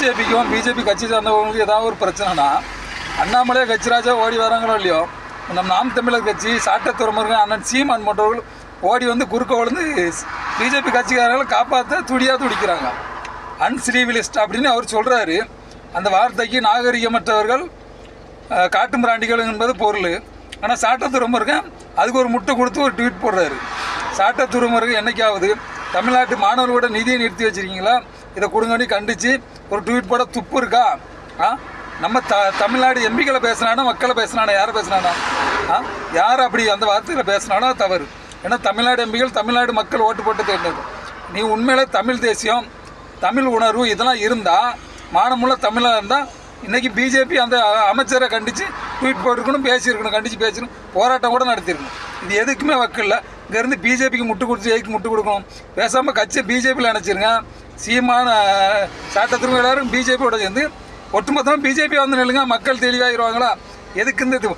பிஜேபிக்கும் BJP கட்சி சார்ந்தவங்களுக்கு ஏதாவது ஒரு பிரச்சனைனா அண்ணாமலை கட்சிராஜா ஓடி வராங்களோ இல்லையோ? நம்ம நாம் தமிழர் கட்சி சாட்டத்துறமர்கள் அண்ணன் சீமான் போன்றவர்கள் ஓடி வந்து குறுக்க விழுந்து பிஜேபி கட்சிக்காரர்களை காப்பாற்ற துடியாக துடிக்கிறாங்க. அன்சிவிலிஸ்ட் அப்படின்னு அவர் சொல்கிறாரு அந்த வார்த்தைக்கு நாகரிகமற்றவர்கள் காட்டு மிராண்டிகள் என்பது பொருள். ஆனால் சாட்டத்துறமருங்க அதுக்கு ஒரு முட்டை கொடுத்து ஒரு ட்வீட் போடுறாரு. சாட்டத்துறமருக்கு என்னைக்காவது தமிழ்நாட்டு மாணவர்களோட நிதியை நிறுத்தி வச்சிருக்கீங்களா? இதை கொடுங்கன்னு கண்டித்து ஒரு ட்வீட் போட துப்பு இருக்கா? ஆ? நம்ம த தமிழ்நாடு எம்பிக்களை பேசுனானா மக்களை பேசுனானா யாரை பேசுனானா? ஆ? யார் அப்படி அந்த வார்த்தையில் பேசுனானோ தவறு. ஏன்னா தமிழ்நாடு எம்பிகள் தமிழ்நாடு மக்கள் ஓட்டு போட்டு தேர்ந்தது நீ உண்மையிலே தமிழ் தேசியம் தமிழ் உணர்வு இதெல்லாம் இருந்தால் மானமுள்ள தமிழாக இருந்தால் இன்றைக்கி பிஜேபி அந்த அமைச்சரை கண்டித்து ட்வீட் போட்டிருக்கணும் பேசியிருக்கணும் கண்டித்து பேசிருக்கணும் போராட்டம் கூட நடத்தியிருக்கணும். இது எதுக்குமே வக்கில்லை. இங்கேருந்து பிஜேபிக்கு முட்டு கொடுத்து ஜெயிக்கு முட்டு கொடுக்கணும். பேசாமல் கட்சியை பிஜேபியில் நினச்சிருங்க சீமான சாட்டத்திற்கு எல்லாரும் பிஜேபியோட சேர்ந்து ஒட்டுமொத்தமாக பிஜேபி வந்து நில்லுங்க. மக்கள் தெளிவாகிடுவாங்களா எதுக்கு இந்த இது?